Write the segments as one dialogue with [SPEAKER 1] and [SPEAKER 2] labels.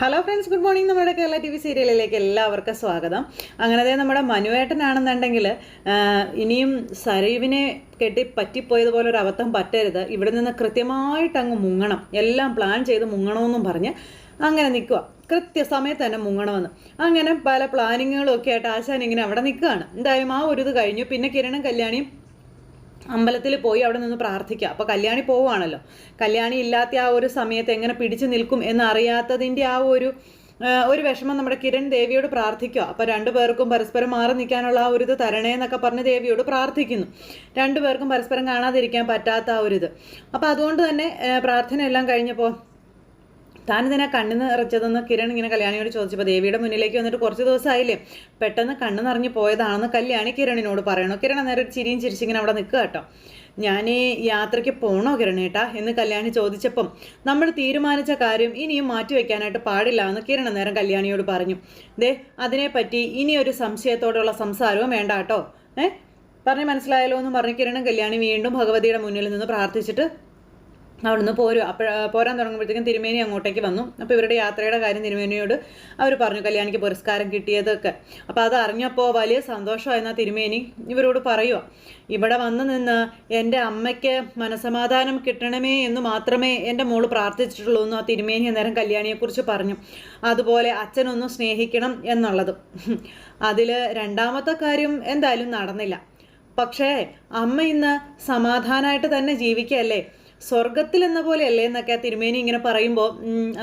[SPEAKER 1] Hello friends good morning നമ്മുടെ Kerala T V സീരിയലിലേക്ക് എല്ലാവർക്കും സ്വാഗതം. അങ്ങനത്തെ നമ്മുടെ മനുവേട്ടനാണെന്നുണ്ടെങ്കിൽ ഇനിയും സരീവിനെ കെട്ടി പറ്റിപ്പോയതുപോലെ ഒരു അബദ്ധം പറ്റരുത്. ഇവിടെ നിന്ന് കൃത്യമായിട്ട് അങ്ങ് മുങ്ങണം. എല്ലാം പ്ലാൻ ചെയ്ത് മുങ്ങണമെന്നും പറഞ്ഞ് അങ്ങനെ നിൽക്കുക കൃത്യസമയത്ത് തന്നെ മുങ്ങണമെന്ന്. അങ്ങനെ പല പ്ലാനിങ്ങുകളും ഒക്കെ ആയിട്ട് ആശാൻ ഇങ്ങനെ അവിടെ നിൽക്കുകയാണ്. എന്തായാലും ആ ഒരു ഇത് കഴിഞ്ഞു. പിന്നെ കിരണും കല്യാണിയും അമ്പലത്തിൽ പോയി അവിടെ നിന്ന് പ്രാർത്ഥിക്കുക. അപ്പോൾ കല്യാണി പോവുകയാണല്ലോ. കല്യാണി ഇല്ലാത്ത ആ ഒരു സമയത്ത് എങ്ങനെ പിടിച്ചു നിൽക്കും എന്ന് അറിയാത്തതിന്റെ ആ ഒരു ഒരു വിഷമം നമ്മുടെ കിരൺ ദേവിയോട് പ്രാർത്ഥിക്കുക. അപ്പോൾ രണ്ടു പേർക്കും പരസ്പരം മാറി നിൽക്കാനുള്ള ആ ഒരു ഇത് തരണേ എന്നൊക്കെ പറഞ്ഞ് ദേവിയോട് പ്രാർത്ഥിക്കുന്നു. രണ്ടു പേർക്കും പരസ്പരം കാണാതിരിക്കാൻ പറ്റാത്ത ആ ഒരു ഇത്. അപ്പോൾ അതുകൊണ്ട് തന്നെ പ്രാർത്ഥന എല്ലാം കഴിഞ്ഞപ്പോൾ താനിതിനെ കണ്ണു നിറച്ചതെന്ന് കിരൺ ഇങ്ങനെ കല്യാണിയോട് ചോദിച്ചപ്പോൾ ദേവിയുടെ മുന്നിലേക്ക് വന്നിട്ട് കുറച്ച് ദിവസമായില്ലേ പെട്ടെന്ന് കണ്ണു നിറഞ്ഞു പോയതാണെന്ന് കല്യാണി കിരണിനോട് പറയണു. കിരൺ നേരെ ചിരിയും ചിരിച്ചിങ്ങനെ അവിടെ നിൽക്കുക കേട്ടോ. ഞാൻ യാത്രയ്ക്ക് പോണോ കിരണേട്ടാ? എന്ന് കല്യാണി ചോദിച്ചപ്പം നമ്മൾ തീരുമാനിച്ച കാര്യം ഇനിയും മാറ്റി വെക്കാനായിട്ട് പാടില്ല എന്ന് കിരണ നേരം കല്യാണിയോട് പറഞ്ഞു. ദേ അതിനെപ്പറ്റി ഇനി ഒരു സംശയത്തോടുള്ള സംസാരവും വേണ്ട കേട്ടോ. ഏ? പറഞ്ഞ് മനസ്സിലായല്ലോ എന്ന് പറഞ്ഞ് കിരണും കല്യാണി വീണ്ടും ഭഗവതിയുടെ മുന്നിൽ നിന്ന് പ്രാർത്ഥിച്ചിട്ട് അവിടുന്ന് പോരും അപ്പോൾ പോരാൻ തുടങ്ങുമ്പോഴത്തേക്കും തിരുമേനി അങ്ങോട്ടേക്ക് വന്നു. അപ്പോൾ ഇവരുടെ യാത്രയുടെ കാര്യം തിരുമേനിയോട് അവർ പറഞ്ഞു കല്യാണിക്ക് പുരസ്കാരം കിട്ടിയതൊക്കെ. അപ്പോൾ അത് അറിഞ്ഞപ്പോൾ വലിയ സന്തോഷമായിരുന്ന തിരുമേനി ഇവരോട് പറയുക ഇവിടെ വന്ന് നിന്ന് എന്റെ അമ്മയ്ക്ക് മനസമാധാനം കിട്ടണമേ എന്ന് മാത്രമേ എന്റെ മോൾ പ്രാർത്ഥിച്ചിട്ടുള്ളൂ എന്ന് ആ തിരുമേനി അന്നേരം കല്യാണിയെക്കുറിച്ച് പറഞ്ഞു. അതുപോലെ അച്ഛനൊന്നും സ്നേഹിക്കണം എന്നുള്ളത്. അതിൽ രണ്ടാമത്തെ കാര്യം എന്തായാലും നടന്നില്ല. പക്ഷേ അമ്മ ഇന്ന് സമാധാനമായിട്ട് തന്നെ ജീവിക്കുകയല്ലേ സ്വർഗത്തിൽ എന്ന പോലെ അല്ലേ എന്നൊക്കെ തിരുമേനി ഇങ്ങനെ പറയുമ്പോൾ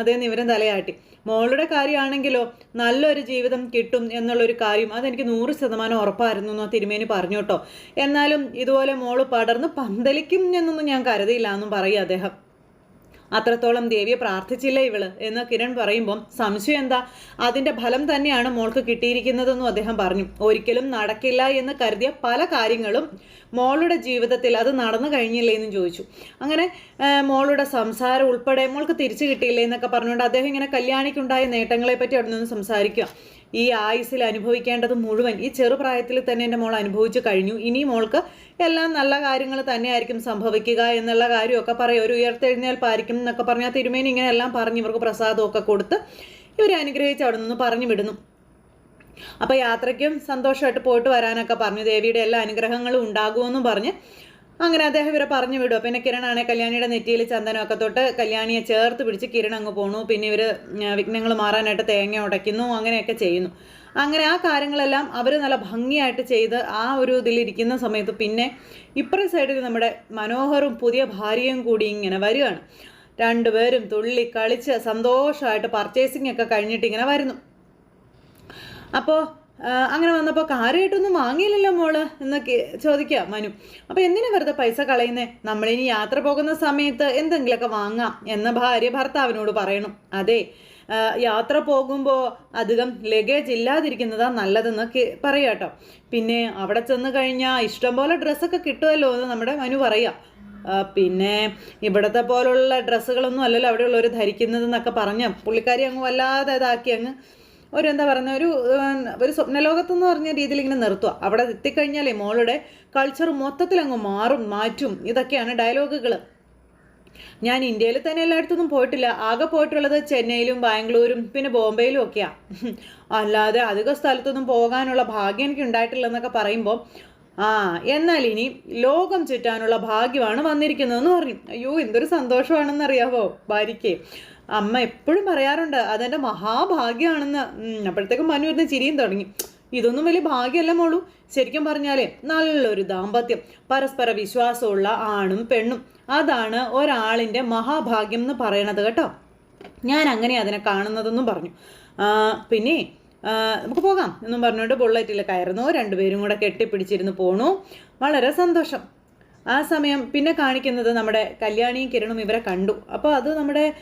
[SPEAKER 1] അതേ നിവരം തലയാട്ടി. മോളുടെ കാര്യമാണെങ്കിലോ നല്ലൊരു ജീവിതം കിട്ടും എന്നുള്ളൊരു കാര്യം അതെനിക്ക് നൂറ് ശതമാനം ഉറപ്പായിരുന്നു എന്ന് തിരുമേനി പറഞ്ഞു കേട്ടോ. എന്നാലും ഇതുപോലെ മോൾ പടർന്ന് പന്തലിക്കും എന്നൊന്നും ഞാൻ കരുതിയില്ല എന്നും പറയും അദ്ദേഹം. അത്രത്തോളം ദേവിയെ പ്രാർത്ഥിച്ചില്ല ഇവൾ എന്ന് കിരൺ പറയുമ്പം സംശയം എന്താ? അതിന്റെ ഫലം തന്നെയാണ് മോൾക്ക് കിട്ടിയിരിക്കുന്നതെന്നും അദ്ദേഹം പറഞ്ഞു. ഒരിക്കലും നടക്കില്ല എന്ന് കരുതിയ പല കാര്യങ്ങളും മോളുടെ ജീവിതത്തിൽ അത് നടന്നു കഴിഞ്ഞില്ലേ എന്നും ചോദിച്ചു. അങ്ങനെ മോളുടെ സംസാരം ഉൾപ്പെടെ മോൾക്ക് തിരിച്ചു കിട്ടിയില്ലേ എന്നൊക്കെ പറഞ്ഞുകൊണ്ട് അദ്ദേഹം ഇങ്ങനെ കല്യാണിക്കുണ്ടായ നേട്ടങ്ങളെ പറ്റി അവിടെ നിന്ന് സംസാരിക്കുക. ഈ ആയുസിൽ അനുഭവിക്കേണ്ടത് മുഴുവൻ ഈ ചെറുപ്രായത്തിൽ തന്നെ എന്റെ മോൾ അനുഭവിച്ചു കഴിഞ്ഞു. ഇനി മോൾക്ക് എല്ലാം നല്ല കാര്യങ്ങൾ തന്നെയായിരിക്കും സംഭവിക്കുക എന്നുള്ള കാര്യമൊക്കെ പറയും. ഒരു ഉയർത്തെഴുന്നേൽപ്പായിരിക്കും എന്നൊക്കെ പറഞ്ഞാൽ തിരുമേനി ഇങ്ങനെ എല്ലാം പറഞ്ഞ് ഇവർക്ക് പ്രസാദമൊക്കെ കൊടുത്ത് ഇവരെ അനുഗ്രഹിച്ച് അവിടെ നിന്ന് പറഞ്ഞു വിടുന്നു. അപ്പോൾ യാത്രയ്ക്കും സന്തോഷമായിട്ട് പോയിട്ട് വരാനൊക്കെ പറഞ്ഞു. ദേവിയുടെ എല്ലാ അനുഗ്രഹങ്ങളും ഉണ്ടാകുമെന്നും പറഞ്ഞ് അങ്ങനെ അദ്ദേഹം ഇവരെ പറഞ്ഞു വിടും. പിന്നെ കിരണാണെ കല്യാണിയുടെ നെറ്റിയിൽ ചന്ദനമൊക്കെ തൊട്ട് കല്യാണിയെ ചേർത്ത് പിടിച്ച് കിരൺ അങ്ങ് പോണു. പിന്നെ ഇവർ വിഘ്നങ്ങൾ മാറാനായിട്ട് തേങ്ങ ഉടയ്ക്കുന്നു. അങ്ങനെയൊക്കെ ചെയ്യുന്നു. അങ്ങനെ ആ കാര്യങ്ങളെല്ലാം അവർ നല്ല ഭംഗിയായിട്ട് ചെയ്ത് ആ ഒരു ഇതിലിരിക്കുന്ന സമയത്ത് പിന്നെ ഇപ്പുറ സൈഡിൽ നമ്മുടെ മനോഹറും പുതിയ ഭാര്യയും കൂടി ഇങ്ങനെ വരികയാണ്. രണ്ടുപേരും തുള്ളി കളിച്ച് സന്തോഷമായിട്ട് പർച്ചേസിംഗ് ഒക്കെ കഴിഞ്ഞിട്ട് ഇങ്ങനെ വരുന്നു. അപ്പോൾ അങ്ങനെ വന്നപ്പോൾ കാര്യമായിട്ടൊന്നും വാങ്ങിയില്ലല്ലോ മോൾ എന്നൊക്കെ ചോദിക്കുക മനു. അപ്പോൾ എന്തിനാ വെറുതെ പൈസ കളയുന്നേ? നമ്മളിനി യാത്ര പോകുന്ന സമയത്ത് എന്തെങ്കിലുമൊക്കെ വാങ്ങാം എന്ന ഭാര്യ ഭർത്താവിനോട് പറയണം. അതെ യാത്ര പോകുമ്പോൾ അധികം ലഗേജ് ഇല്ലാതിരിക്കുന്നതാ നല്ലതെന്ന് പറയാട്ടോ പിന്നെ അവിടെ ചെന്ന് കഴിഞ്ഞാൽ ഇഷ്ടംപോലെ ഡ്രസ്സൊക്കെ കിട്ടുമല്ലോ എന്ന് നമ്മുടെ മനു പറയാം. പിന്നെ ഇവിടത്തെ പോലുള്ള ഡ്രസ്സുകളൊന്നും അല്ലല്ലോ അവിടെയുള്ളവർ ധരിക്കുന്നതെന്നൊക്കെ പറഞ്ഞ് പുള്ളിക്കാരി അങ്ങ് വല്ലാതെ ഇതാക്കി അങ്ങ് ഒരു എന്താ പറയുന്നത് ഒരു ഒരു സ്വപ്നലോകത്തെന്ന് പറഞ്ഞ രീതിയിൽ ഇങ്ങനെ നിർത്തുക അവിടെ എത്തിക്കഴിഞ്ഞാലേ മോളുടെ കൾച്ചർ മൊത്തത്തിൽ അങ്ങ് മാറും മാറ്റും. ഇതൊക്കെയാണ് ഡയലോഗുകൾ ഞാൻ ഇന്ത്യയിൽ തന്നെ എല്ലായിടത്തൊന്നും പോയിട്ടില്ല. ആകെ പോയിട്ടുള്ളത് ചെന്നൈയിലും ബാംഗ്ലൂരും പിന്നെ ബോംബെയിലും ഒക്കെയാ. അല്ലാതെ അധിക സ്ഥലത്തൊന്നും പോകാനുള്ള ഭാഗ്യം എനിക്ക് ഉണ്ടായിട്ടില്ല എന്നൊക്കെ പറയുമ്പോൾ ആ എന്നാൽ ഇനി ലോകം ചുറ്റാനുള്ള ഭാഗ്യമാണ് വന്നിരിക്കുന്നതെന്ന് പറഞ്ഞു. അയ്യോ എന്തൊരു സന്തോഷമാണെന്നറിയാവോ ഭാര്യയ്ക്ക്. അമ്മ എപ്പോഴും പറയാറുണ്ട് അതെന്റെ മഹാഭാഗ്യമാണെന്ന്. അപ്പോഴത്തേക്കും മനു ചിരിയും തുടങ്ങി. ഇതൊന്നും വലിയ ഭാഗ്യമല്ല മോളൂ. ശരിക്കും പറഞ്ഞാലേ നല്ലൊരു ദാമ്പത്യം. പരസ്പര വിശ്വാസമുള്ള ആണും പെണ്ണും. അതാണ് ഒരാളിന്റെ മഹാഭാഗ്യം എന്ന് പറയണത് കേട്ടോ. ഞാൻ അങ്ങനെ അതിനെ കാണുന്നതെന്നും പറഞ്ഞു. പിന്നെ നമുക്ക് പോകാം എന്നും പറഞ്ഞുകൊണ്ട് ബുള്ളറ്റിൽ കയറുന്നു. രണ്ടുപേരും കൂടെ കെട്ടിപ്പിടിച്ചിരുന്ന് പോണു. വളരെ സന്തോഷം. ആ സമയം പിന്നെ കാണിക്കുന്നത് നമ്മുടെ കല്യാണിയും കിരണും ഇവരെ കണ്ടു. അപ്പോൾ അത് നമ്മുടെ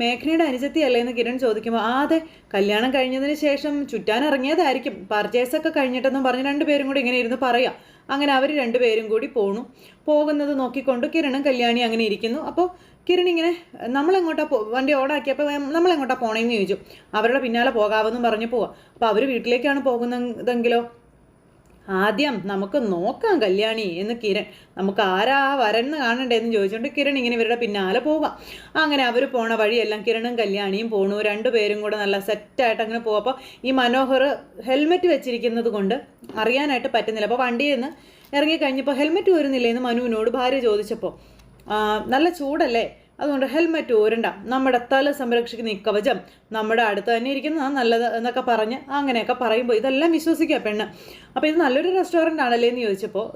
[SPEAKER 1] മേഘനയുടെ അനുജത്തി അല്ലേ എന്ന് കിരൺ ചോദിക്കുമ്പോൾ ആ അതെ കല്യാണം കഴിഞ്ഞതിന് ശേഷം ചുറ്റാൻ ഇറങ്ങിയതായിരിക്കും. പർച്ചേസൊക്കെ കഴിഞ്ഞിട്ടെന്നും പറഞ്ഞ് രണ്ടുപേരും കൂടി ഇങ്ങനെ ഇരുന്ന് പറയാം. അങ്ങനെ അവർ രണ്ടുപേരും കൂടി പോണു. പോകുന്നത് നോക്കിക്കൊണ്ട് കിരണും കല്യാണി അങ്ങനെ ഇരിക്കുന്നു. അപ്പോൾ കിരൺ ഇങ്ങനെ നമ്മളെങ്ങോട്ടാ പോ വണ്ടി ഓടാക്കിയപ്പോൾ നമ്മളെങ്ങോട്ടാ പോണേന്ന് ചോദിച്ചു. അവരുടെ പിന്നാലെ പോകാമെന്നും പറഞ്ഞ് പോവാം. അപ്പോൾ അവർ വീട്ടിലേക്കാണ് പോകുന്നതെങ്കിലോ? ആദ്യം നമുക്ക് നോക്കാം കല്യാണി എന്ന് കിരൺ. നമുക്ക് ആരാ വരന്ന് കാണണ്ടേ എന്ന് ചോദിച്ചുകൊണ്ട് കിരൺ ഇങ്ങനെ ഇവരുടെ പിന്നാലെ പോവാം. അങ്ങനെ അവർ പോണ വഴിയെല്ലാം കിരണും കല്യാണിയും പോണു. രണ്ടുപേരും കൂടെ നല്ല സെറ്റായിട്ട് അങ്ങനെ പോകും അപ്പോൾ ഈ മനോഹർ ഹെൽമെറ്റ് വെച്ചിരിക്കുന്നത് കൊണ്ട് അറിയാനായിട്ട് പറ്റുന്നില്ല. അപ്പോൾ വണ്ടിയിൽ നിന്ന് ഇറങ്ങിക്കഴിഞ്ഞപ്പോൾ ഹെൽമെറ്റ് വരുന്നില്ലേ എന്ന് മനുവിനോട് ഭാര്യ ചോദിച്ചപ്പോൾ നല്ല ചൂടല്ലേ? അതുകൊണ്ട് ഹെൽമെറ്റ് ഊരണ്ട. നമ്മുടെ തല സംരക്ഷിക്കുന്ന ഈ കവചം നമ്മുടെ അടുത്ത് തന്നെ ഇരിക്കുന്ന നല്ലത് എന്നൊക്കെ പറഞ്ഞ് അങ്ങനെയൊക്കെ പറയുമ്പോൾ ഇതെല്ലാം വിശ്വസിക്കുക പെണ്ണ്. അപ്പോൾ ഇത് നല്ലൊരു റെസ്റ്റോറന്റ് ആണല്ലേ എന്ന് ചോദിച്ചപ്പോൾ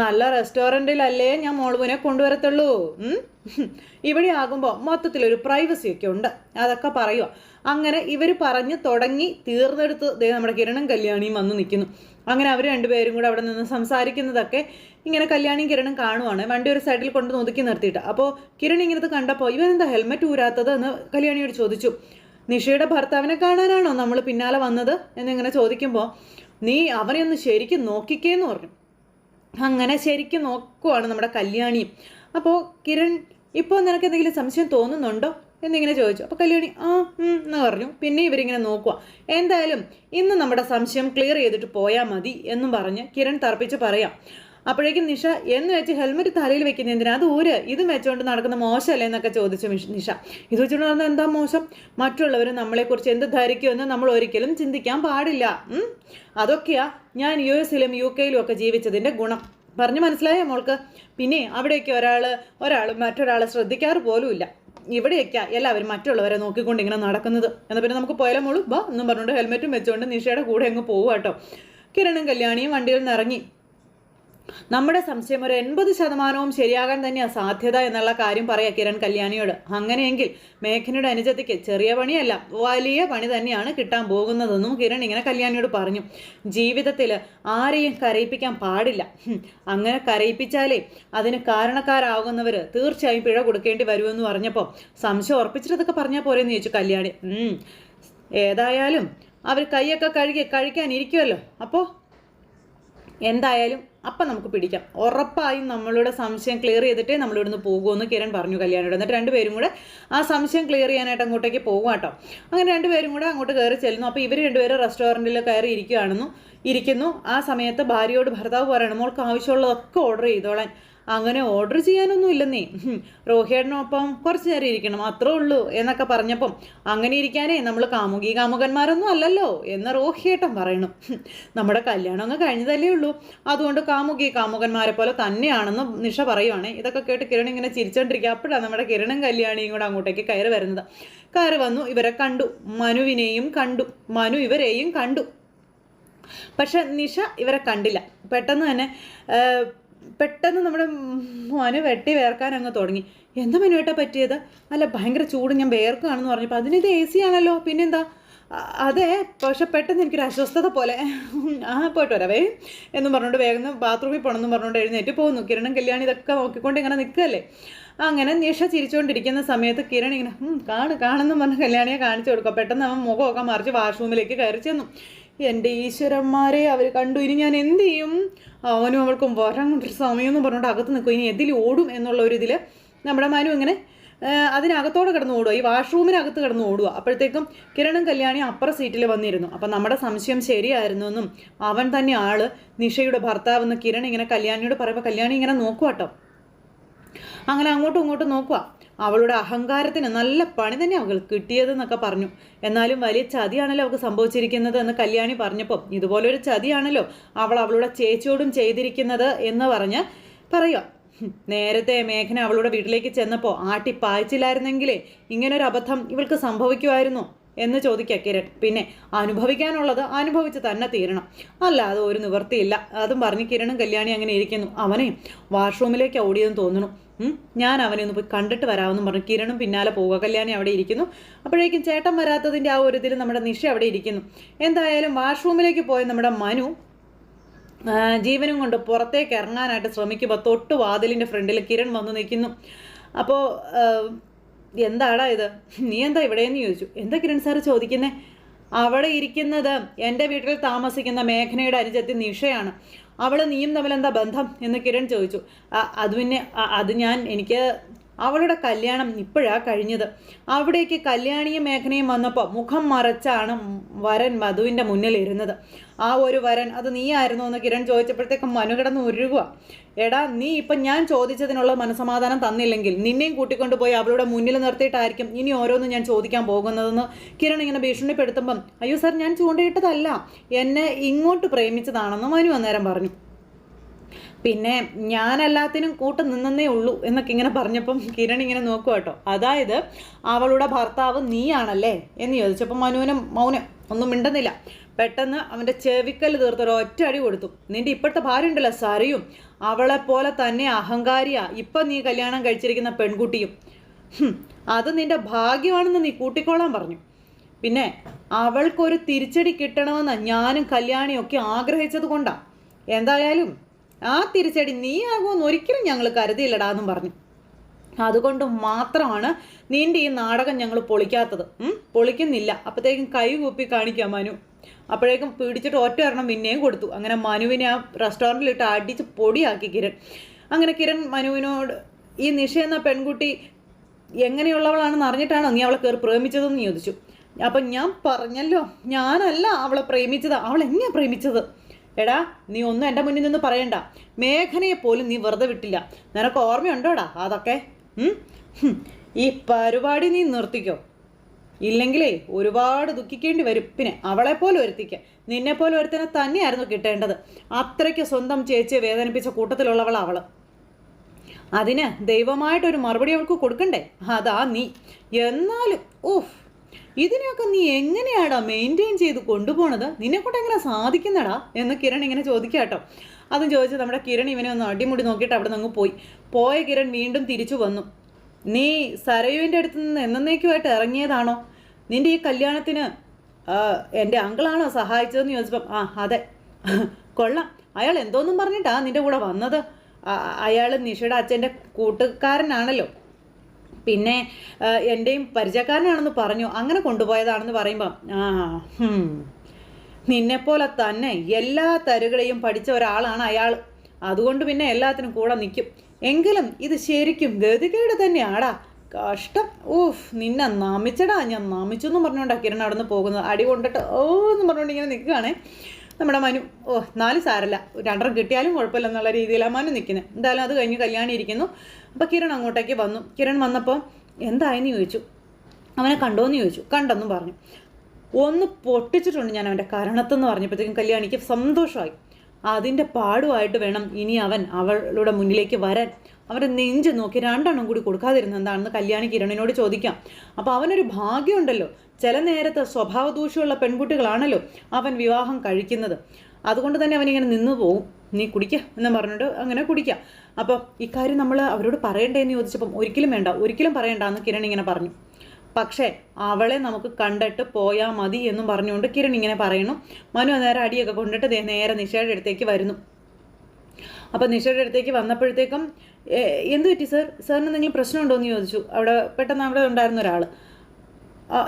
[SPEAKER 1] നല്ല റെസ്റ്റോറന്റിലല്ലേ ഞാൻ മോളുവിനെ കൊണ്ടുവരത്തുള്ളൂ. ഇവിടെ ആകുമ്പോൾ മൊത്തത്തിലൊരു പ്രൈവസി ഒക്കെ ഉണ്ട്. അതൊക്കെ പറയുക. അങ്ങനെ ഇവർ പറഞ്ഞ് തുടങ്ങി തീർന്നെടുത്ത് നമ്മുടെ കിരണം കല്യാണിയും വന്ന് നിൽക്കുന്നു. അങ്ങനെ അവർ രണ്ടുപേരും കൂടെ അവിടെ നിന്ന് സംസാരിക്കുന്നതൊക്കെ ഇങ്ങനെ കല്യാണിയും കിരണും കാണുവാണ്. വണ്ടി ഒരു സൈഡിൽ കൊണ്ട് ഒതുക്കി നിർത്തിയിട്ട്. അപ്പോൾ കിരൺ ഇങ്ങനത്തെ കണ്ടപ്പോൾ ഇവൻ എന്താ ഹെൽമെറ്റ് ഊരാത്തത് എന്ന് കല്യാണിയോട് ചോദിച്ചു. നിഷയുടെ ഭർത്താവിനെ കാണാനാണോ നമ്മൾ പിന്നാലെ വന്നത്? എന്നിങ്ങനെ ചോദിക്കുമ്പോൾ നീ അവനെ ഒന്ന് ശരിക്കും നോക്കിക്കേന്ന് പറഞ്ഞു. അങ്ങനെ ശരിക്കും നോക്കുവാണ് നമ്മുടെ കല്യാണിയും. അപ്പോൾ കിരൺ ഇപ്പോൾ നിനക്ക് എന്തെങ്കിലും സംശയം തോന്നുന്നുണ്ടോ? എന്നിങ്ങനെ ചോദിച്ചു. അപ്പോൾ കല്യാണി ആ എന്ന് പറഞ്ഞു. പിന്നെ ഇവരിങ്ങനെ നോക്കുക എന്തായാലും ഇന്ന് നമ്മുടെ സംശയം ക്ലിയർ ചെയ്തിട്ട് പോയാൽ മതി എന്നും പറഞ്ഞ് കിരൺ തർപ്പിച്ച് പറയാം. അപ്പോഴേക്കും നിഷ എന്ന് വെച്ച് ഹെൽമെറ്റ് തലയിൽ വെക്കുന്ന എന്തിനാ? അത് ഊര്. ഇതും വെച്ചുകൊണ്ട് നടക്കുന്ന മോശമല്ലേ എന്നൊക്കെ ചോദിച്ചു നിഷ. ഇത് വെച്ചുകൊണ്ട് നടന്ന എന്താ മോശം? മറ്റുള്ളവർ നമ്മളെക്കുറിച്ച് എന്ത് ധരിക്കുമെന്ന് നമ്മൾ ഒരിക്കലും ചിന്തിക്കാൻ പാടില്ല? അതൊക്കെയാ ഞാൻ യു എസിലും യു കെയിലും ഒക്കെ ജീവിച്ചതിന്റെ ഗുണം. പറഞ്ഞ് മനസ്സിലായോ മോൾക്ക്? പിന്നെ അവിടെയൊക്കെ ഒരാൾ ഒരാൾ മറ്റൊരാളെ ശ്രദ്ധിക്കാറ് പോലുമില്ല. ഇവിടെയൊക്കെ എല്ലാവരും മറ്റുള്ളവരെ നോക്കിക്കൊണ്ട് ഇങ്ങനെ നടക്കുന്നത്. എന്നാൽ പിന്നെ നമുക്ക് പോയാലും മോൾ? ബാ എന്നും പറഞ്ഞുകൊണ്ട് ഹെൽമെറ്റും വെച്ചുകൊണ്ട് നിഷയുടെ കൂടെ അങ്ങ് പോവുക കേട്ടോ കിരണും കല്യാണിയും വണ്ടിയിൽ നിന്ന് ഇറങ്ങി നമ്മുടെ സംശയം ഒരു എൺപത് ശതമാനവും ശരിയാകാൻ തന്നെയാണ് സാധ്യത എന്നുള്ള കാര്യം പറയാം കിരൺ കല്യാണിയോട്. അങ്ങനെയെങ്കിൽ മേഘനയുടെ അനുജത്തിക്ക് ചെറിയ പണിയല്ല വലിയ പണി തന്നെയാണ് കിട്ടാൻ പോകുന്നതെന്നും കിരൺ ഇങ്ങനെ കല്യാണിയോട് പറഞ്ഞു. ജീവിതത്തിൽ ആരെയും കരയിപ്പിക്കാൻ പാടില്ല. അങ്ങനെ കരയിപ്പിച്ചാലേ അതിന് കാരണക്കാരാകുന്നവർ തീർച്ചയായും പിഴ കൊടുക്കേണ്ടി വരുമെന്ന് പറഞ്ഞപ്പോൾ സംശയം ഉറപ്പിച്ചിട്ട് ഇതൊക്കെ പറഞ്ഞാൽ പോരെന്ന് ചോദിച്ചു കല്യാണി. ഏതായാലും അവർ കൈയൊക്കെ കഴുകി കഴിക്കാനിരിക്കുമല്ലോ അപ്പോൾ എന്തായാലും അപ്പം നമുക്ക് പിടിക്കാം. ഉറപ്പായും നമ്മളുടെ സംശയം ക്ലിയർ ചെയ്തിട്ടേ നമ്മൾ ഇവിടുന്ന് പോകുമെന്ന് കിരൺ പറഞ്ഞു കല്യാണോട് എന്നിട്ട് രണ്ടുപേരും കൂടെ ആ സംശയം ക്ലിയർ ചെയ്യാനായിട്ട് അങ്ങോട്ടേക്ക് പോകും കേട്ടോ അങ്ങനെ രണ്ടുപേരും കൂടെ അങ്ങോട്ട് കയറി ചെല്ലുന്നു. അപ്പോൾ ഇവർ രണ്ടുപേരും റെസ്റ്റോറന്റിൽ കയറി ഇരിക്കുകയാണെന്നു ഇരിക്കുന്നു. ആ സമയത്ത് ഭാര്യയോട് ഭർത്താവ് പറയണം മോൾക്ക് ആവശ്യമുള്ളതൊക്കെ ഓർഡർ ചെയ്തോളാൻ. അങ്ങനെ ഓർഡർ ചെയ്യാനൊന്നും ഇല്ലെന്നേ. റോഹിയേട്ടനൊപ്പം കുറച്ച് നേരം ഇരിക്കണം അത്രേ ഉള്ളൂ എന്നൊക്കെ പറഞ്ഞപ്പം അങ്ങനെ ഇരിക്കാനേ നമ്മൾ കാമുകി കാമുകന്മാരൊന്നും അല്ലല്ലോ എന്ന് റോഹിയേട്ടൻ പറയണം. നമ്മുടെ കല്യാണം അങ്ങ് കഴിഞ്ഞതല്ലേ ഉള്ളൂ. അതുകൊണ്ട് കാമുകി കാമുകന്മാരെ പോലെ തന്നെയാണെന്ന് നിഷ പറയുവാണേ. ഇതൊക്കെ കേട്ട് കിരൺ ഇങ്ങനെ ചിരിച്ചോണ്ടിരിക്കുക. അപ്പോഴാണ് നമ്മുടെ കിരണും കല്യാണിയും കൂടെ അങ്ങോട്ടേക്ക് കയറി വരുന്നത്. കയറി വന്നു ഇവരെ കണ്ടു മനുവിനെയും കണ്ടു മനു ഇവരെയും കണ്ടു. പക്ഷെ നിഷ ഇവരെ കണ്ടില്ല. പെട്ടെന്ന് തന്നെ പെട്ടെന്ന് നമ്മുടെ മോന് വെട്ടി വേർക്കാൻ അങ്ങ് തുടങ്ങി. എന്താ മനുവേട്ടാ പറ്റിയത്? അല്ല ഭയങ്കര ചൂട് ഞാൻ വേർക്കുകയാണെന്ന് പറഞ്ഞപ്പോൾ അതിനിത് എ സി ആണല്ലോ. പിന്നെന്താ? അതെ പക്ഷെ പെട്ടെന്ന് എനിക്കൊരു അസ്വസ്ഥത പോലെ. ആ പോയിട്ട് വരാവേ എന്നും പറഞ്ഞുകൊണ്ട് വേഗം ബാത്റൂമിൽ പോകണമെന്നും പറഞ്ഞുകൊണ്ട് എഴുന്നേറ്റ് പോകുന്നു. കിരണും കല്യാണി ഇതൊക്കെ നോക്കിക്കൊണ്ട് ഇങ്ങനെ നിൽക്കുകയല്ലേ. അങ്ങനെ നിഷ ചിരിച്ചുകൊണ്ടിരിക്കുന്ന സമയത്ത് കിരൺ ഇങ്ങനെ കാണ് കാണുന്നു പറഞ്ഞ് കല്യാണിയെ കാണിച്ചു കൊടുക്കുക പെട്ടെന്ന് അവൻ മുഖമൊക്കെ മറിച്ച് വാഷ്റൂമിലേക്ക് കയറി ചെന്നു. എന്റെ ഈശ്വരന്മാരെ അവർ കണ്ടു. ഇനി ഞാൻ എന്ത് ചെയ്യും? അവനും അവൾക്കും വരാൻ കൊണ്ടൊരു സമയം എന്ന് പറഞ്ഞുകൊണ്ട് അകത്ത് നിൽക്കും. ഇനി എതിൽ ഓടും എന്നുള്ള ഒരു ഇതിൽ നമ്മുടെ മാനും ഇങ്ങനെ അതിനകത്തോടെ കിടന്ന് ഓടുക ഈ വാഷ്റൂമിനകത്ത് കിടന്ന് ഓടുക അപ്പോഴത്തേക്കും കിരണും കല്യാണി അപ്പുറ സീറ്റിൽ വന്നിരുന്നു. അപ്പം നമ്മുടെ സംശയം ശരിയായിരുന്നു എന്നും അവൻ തന്നെ ആൾ നിഷയുടെ ഭർത്താവ് എന്ന് കിരൺ ഇങ്ങനെ കല്യാണിയോട് പറയുമ്പോൾ കല്യാണി ഇങ്ങനെ നോക്കുക കേട്ടോ അങ്ങനെ അങ്ങോട്ടും ഇങ്ങോട്ടും നോക്കുക അവളുടെ അഹങ്കാരത്തിന് നല്ല പണി തന്നെ അവൾ കിട്ടിയതെന്നൊക്കെ പറഞ്ഞു. എന്നാലും വലിയ ചതിയാണല്ലോ അവൾക്ക് സംഭവിച്ചിരിക്കുന്നത് എന്ന് കല്യാണി പറഞ്ഞപ്പോൾ ഇതുപോലൊരു ചതിയാണല്ലോ അവൾ അവളുടെ ചേച്ചിയോടും ചെയ്തിരിക്കുന്നത് എന്ന് പറഞ്ഞ് പറയുക. നേരത്തെ മേഘന അവളുടെ വീട്ടിലേക്ക് ചെന്നപ്പോൾ ആട്ടി പായിച്ചില്ലായിരുന്നെങ്കിലേ ഇങ്ങനൊരു അബദ്ധം ഇവൾക്ക് സംഭവിക്കുമായിരുന്നോ. എന്ന് ചോദിക്കുക കിരൺ. പിന്നെ അനുഭവിക്കാനുള്ളത് അനുഭവിച്ച് തന്നെ തീരണം. അല്ലാതെ ഒരു നിവൃത്തിയില്ല. അതും പറഞ്ഞ് കിരണും കല്യാണി അങ്ങനെ ഇരിക്കുന്നു. അവനെ വാഷ്റൂമിലേക്ക് ഓടിയെന്ന് തോന്നുന്നു ഞാൻ അവനെ ഒന്ന് പോയി കണ്ടിട്ട് വരാമെന്നും പറഞ്ഞു കിരണും പിന്നാലെ പോവുക. കല്യാണി അവിടെ ഇരിക്കുന്നു. അപ്പോഴേക്കും ചേട്ടൻ വരാത്തതിന്റെ ആ ഒരു ഇതിൽ നമ്മുടെ നിഷ അവിടെ ഇരിക്കുന്നു. എന്തായാലും വാഷ്റൂമിലേക്ക് പോയ നമ്മുടെ മനു ജീവനും കൊണ്ട് പുറത്തേക്ക് ഇറങ്ങാനായിട്ട് ശ്രമിക്കുമ്പോൾ തൊട്ട് വാതിലിന്റെ ഫ്രണ്ടിൽ കിരൺ വന്നു നിൽക്കുന്നു. അപ്പോൾ എന്താടാ ഇത്? നീ എന്താ ഇവിടെയെന്ന് ചോദിച്ചു. എന്താ കിരൺ സാർ ചോദിക്കുന്നേ? അവിടെ ഇരിക്കുന്നത് എന്റെ വീട്ടിൽ താമസിക്കുന്ന മേഘനയുടെ അനുജത്തി നിഷയാണ്. അവൾ നീയും തമ്മിൽ എന്താ ബന്ധം എന്ന് കിരൺ ചോദിച്ചു. "ആ, അത് പിന്നെ അത് ഞാൻ എനിക്ക് അവളുടെ കല്യാണം ഇപ്പോഴാ കഴിഞ്ഞത്. അവിടേക്ക് കല്യാണിയും മേഘനയും വന്നപ്പോൾ മുഖം മറച്ചാണ് വരൻ മധുവിന്റെ മുന്നിൽ ഇരുന്നത് ആ ഒരു വരൻ അത് നീ ആയിരുന്നു എന്ന് കിരൺ ചോദിച്ചപ്പോഴത്തേക്കും മനു കിടന്ന് ഉരുകുക എടാ നീ ഇപ്പം ഞാൻ ചോദിച്ചതിനുള്ള മനസമാധാനം തന്നില്ലെങ്കിൽ നിന്നെയും കൂട്ടിക്കൊണ്ടുപോയി അവളുടെ മുന്നിൽ നിർത്തിയിട്ടായിരിക്കും ഇനി ഓരോന്നും ഞാൻ ചോദിക്കാൻ പോകുന്നതെന്ന് കിരൺ ഇങ്ങനെ ഭീഷണിപ്പെടുത്തുമ്പം അയ്യോ സാർ ഞാൻ ചൂണ്ടയിട്ടതല്ല. എന്നെ ഇങ്ങോട്ട് പ്രേമിച്ചതാണെന്ന് മനു അന്നേരം പറഞ്ഞു. പിന്നെ ഞാൻ എല്ലാത്തിനും കൂട്ട് നിന്നേ ഉള്ളൂ എന്നൊക്കെ ഇങ്ങനെ പറഞ്ഞപ്പം കിരൺ ഇങ്ങനെ നോക്കുക കേട്ടോ. അതായത് അവളുടെ ഭർത്താവ് നീയാണല്ലേ? എന്ന് ചോദിച്ചപ്പോൾ മനുവിനും മൗനം ഒന്നും മിണ്ടുന്നില്ല. പെട്ടെന്ന് അവന്റെ ചെവിക്കൽ തീർത്തൊരു ഒറ്റ അടി കൊടുത്തു. നിന്റെ ഇപ്പോഴത്തെ ഭാര്യ ഉണ്ടല്ലോ സറിയും അവളെപ്പോലെ തന്നെ അഹങ്കാരിയാ. ഇപ്പം നീ കല്യാണം കഴിച്ചിരിക്കുന്ന പെൺകുട്ടിയും. അത് നിന്റെ ഭാഗ്യമാണെന്ന് നീ കൂട്ടിക്കോളാൻ പറഞ്ഞു. പിന്നെ അവൾക്കൊരു തിരിച്ചടി കിട്ടണമെന്ന് ഞാനും കല്യാണിയും ഒക്കെ ആഗ്രഹിച്ചത് കൊണ്ടാണ് എന്തായാലും ആ തിരിച്ചടി നീ ആകുമെന്ന് ഒരിക്കലും ഞങ്ങൾ കരുതിയില്ലടാ എന്നും പറഞ്ഞു. അതുകൊണ്ട് മാത്രമാണ് നിന്റെ ഈ നാടകം ഞങ്ങൾ പൊളിക്കാത്തത്? പൊളിക്കുന്നില്ല. അപ്പോഴത്തേക്കും കൈ കൂപ്പി കാണിക്കാം മനു. അപ്പോഴേക്കും പിടിച്ചിട്ട് ഒറ്റ ഒരെണ്ണം പിന്നെയും കൊടുത്തു. അങ്ങനെ മനുവിനെ ആ റെസ്റ്റോറന്റിലിട്ട് അടിച്ച് പൊടിയാക്കി കിരൺ. അങ്ങനെ കിരൺ മനുവിനോട് ഈ നിഷ എന്ന പെൺകുട്ടി എങ്ങനെയുള്ളവളാണെന്ന് അറിഞ്ഞിട്ടാണോ നീ അവളെ കയറി പ്രേമിച്ചതെന്ന് ചോദിച്ചു. അപ്പം ഞാൻ പറഞ്ഞല്ലോ ഞാനല്ല അവളെ പ്രേമിച്ചത്. അവൾ എന്നെ പ്രേമിച്ചത്? എടാ നീ ഒന്നും എന്റെ മുന്നിൽ നിന്ന് പറയണ്ട. മേഘനയെ പോലും നീ വെറുതെ വിട്ടില്ല. നിനക്ക് ഓർമ്മയുണ്ടോടാ അതൊക്കെ? ഈ പരിപാടി നീ നിർത്തിക്കോ. ഇല്ലെങ്കിലേ ഒരുപാട് ദുഃഖിക്കേണ്ടി വരും. പിന്നെ അവളെപ്പോലെ ഒരുത്തിക്ക് നിന്നെപ്പോലെ ഒരുത്തിനെ തന്നെയായിരുന്നു കിട്ടേണ്ടത്. അത്രയ്ക്ക് സ്വന്തം ചേച്ചിയെ വേദനിപ്പിച്ച കൂട്ടത്തിലുള്ളവൾ അവൾ അതിന് ദൈവമായിട്ടൊരു മറുപടി അവൾക്ക് കൊടുക്കണ്ടേ? അതാ നീ. എന്നാലും ഓഫ് ഇതിനെയൊക്കെ നീ എങ്ങനെയാടാ മെയിന്റെയിൻ ചെയ്ത് കൊണ്ടുപോണത്? നിന്നെക്കൊണ്ട് എങ്ങനെ സാധിക്കുന്നടാ? എന്ന് കിരൺ ഇങ്ങനെ ചോദിക്കാട്ടോ അതും ചോദിച്ച് നമ്മുടെ കിരൺ ഇവനെ ഒന്ന് അടിമുടി നോക്കിയിട്ട് അവിടെ നിന്ന് പോയി. പോയ കിരൺ വീണ്ടും തിരിച്ചു വന്നു. നീ സരയുവിന്റെ അടുത്ത് നിന്ന് എന്നേക്കുമായിട്ട് ഇറങ്ങിയതാണോ? നിന്റെ ഈ കല്യാണത്തിന് എന്റെ അങ്കിളാണോ സഹായിച്ചതെന്ന് ചോദിച്ചപ്പം ആ അതെ. കൊള്ളാം. അയാൾ എന്തോന്നും പറഞ്ഞിട്ടാ നിന്റെ കൂടെ വന്നത്? അയാൾ നിഷയുടെ അച്ഛന്റെ കൂട്ടുകാരനാണല്ലോ. പിന്നെ എന്റെയും പരിചയക്കാരനാണെന്ന് പറഞ്ഞു അങ്ങനെ കൊണ്ടുപോയതാണെന്ന് പറയുമ്പം ആ നിന്നെപ്പോലെ തന്നെ എല്ലാ തരുകളെയും പഠിച്ച ഒരാളാണ് അയാൾ അതുകൊണ്ട് പിന്നെ എല്ലാത്തിനും കൂടെ നിൽക്കും എങ്കിലും ഇത് ശരിക്കും ഗതികേട് തന്നെയാടാ. കഷ്ടം. ഊഫ് നിന്നെ നമിച്ചടാ. ഞാൻ നമിച്ചെന്നും പറഞ്ഞുകൊണ്ടാ കിരൺ അവിടെ നിന്ന് പോകുന്നത്. അടി കൊണ്ടിട്ട് ഓ എന്ന് പറഞ്ഞുകൊണ്ട് ഇങ്ങനെ നിൽക്കുകയാണേ. നമ്മുടെ മനു ഓ നാല് സാരല്ല. രണ്ടര കിട്ടിയാലും കുഴപ്പമില്ല എന്നുള്ള രീതിയിലാണ് മനു നിൽക്കുന്നത് എന്തായാലും അത് കഴിഞ്ഞ് കല്യാണി ഇരിക്കുന്നു. അപ്പോൾ കിരൺ അങ്ങോട്ടേക്ക് വന്നു. കിരൺ വന്നപ്പോൾ എന്തായെന്ന് ചോദിച്ചു? അവനെ കണ്ടോന്ന് ചോദിച്ചു. കണ്ടെന്നും പറഞ്ഞു. ഒന്ന് പൊട്ടിച്ചിട്ടുണ്ട് ഞാൻ അവന്റെ കരണത്തെന്ന് പറഞ്ഞപ്പോഴത്തേക്കും കല്യാണിക്ക് സന്തോഷമായി. അതിന്റെ പാടുമായിട്ട് വേണം ഇനി അവൻ അവളുടെ മുന്നിലേക്ക് വരാൻ. അവരെ നെഞ്ച് നോക്കി രണ്ടെണ്ണം കൂടി കൊടുക്കാതിരുന്ന എന്താണെന്ന് കല്യാണി കിരണിനോട് ചോദിക്കാം. അപ്പോൾ അവനൊരു ഭാഗ്യമുണ്ടല്ലോ. ചില നേരത്തെ സ്വഭാവദൂഷ്യമുള്ള പെൺകുട്ടികളാണല്ലോ അവൻ വിവാഹം കഴിക്കുന്നത്. അതുകൊണ്ട് തന്നെ അവനിങ്ങനെ നിന്ന് പോവും. നീ കുടിക്ക എന്ന് പറഞ്ഞിട്ട് അങ്ങനെ കുടിക്കാം. അപ്പോൾ ഇക്കാര്യം നമ്മൾ അവരോട് പറയണ്ടേന്ന് ചോദിച്ചപ്പം ഒരിക്കലും വേണ്ട ഒരിക്കലും പറയണ്ട എന്ന് കിരൺ ഇങ്ങനെ പറഞ്ഞു. പക്ഷേ അവളെ നമുക്ക് കണ്ടിട്ട് പോയാൽ മതി എന്നും പറഞ്ഞുകൊണ്ട് കിരൺ ഇങ്ങനെ പറയുന്നു. മനു അന്നേരം അടിയൊക്കെ കൊണ്ടിട്ട് നേരെ നിഷയുടെ അടുത്തേക്ക് വരുന്നു. അപ്പോൾ നിഷയുടെ അടുത്തേക്ക് വന്നപ്പോഴത്തേക്കും "ഏ, എന്ത് പറ്റി സർ? സാറിന് എന്തെങ്കിലും പ്രശ്നമുണ്ടോ എന്ന് ചോദിച്ചു. അവിടെ പെട്ടെന്ന് അവിടെ ഉണ്ടായിരുന്ന ഒരാൾ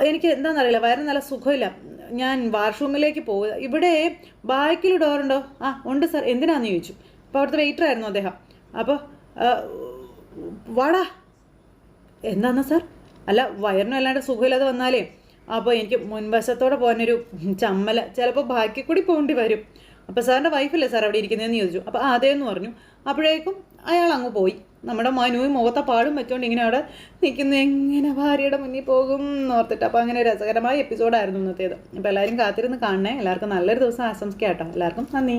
[SPEAKER 1] എനിക്ക് എന്താണെന്നറിയില്ല വയറിന് നല്ല സുഖമില്ല. ഞാൻ വാഷ്റൂമിലേക്ക് പോവുക. ഇവിടെ ബാക്കിൽ ഡോറുണ്ടോ ആ ഉണ്ട് സാർ. എന്തിനാന്ന് ചോദിച്ചു. അപ്പോൾ അവിടുത്തെ വെയിറ്റർ ആയിരുന്നു അദ്ദേഹം. അപ്പോൾ വാടാ. എന്താന്നാ സാർ? അല്ല വയറിനും അല്ലാണ്ട് സുഖമില്ലാതെ വന്നാലേ. അപ്പോൾ എനിക്ക് മുൻവശത്തോടെ പോകാനൊരു ചമ്മല. ചിലപ്പോൾ ബാക്കി കൂടി പോകേണ്ടി വരും. അപ്പോൾ സാറിന്റെ വൈഫല്ലേ സാർ അവിടെ ഇരിക്കുന്നതെന്ന് ചോദിച്ചു. അപ്പോൾ അതേന്ന് പറഞ്ഞു. അപ്പോഴേക്കും അയാൾ അങ്ങ് പോയി. നമ്മുടെ മനുവും മുഖത്തെ പാടും വെച്ചുകൊണ്ട് ഇങ്ങനെ അവിടെ നിൽക്കുന്ന. എങ്ങനെ ഭാര്യയുടെ മുന്നിൽ പോകും? എന്ന് ഓർത്തിട്ട്. അപ്പോൾ അങ്ങനെ രസകരമായ എപ്പിസോഡായിരുന്നു ഇന്നത്തേത്. അപ്പോൾ എല്ലാവരും കാത്തിരുന്ന് കാണണേ. എല്ലാവർക്കും നല്ലൊരു ദിവസം ആശംസിക്കാം കേട്ടോ. എല്ലാവർക്കും നന്ദി.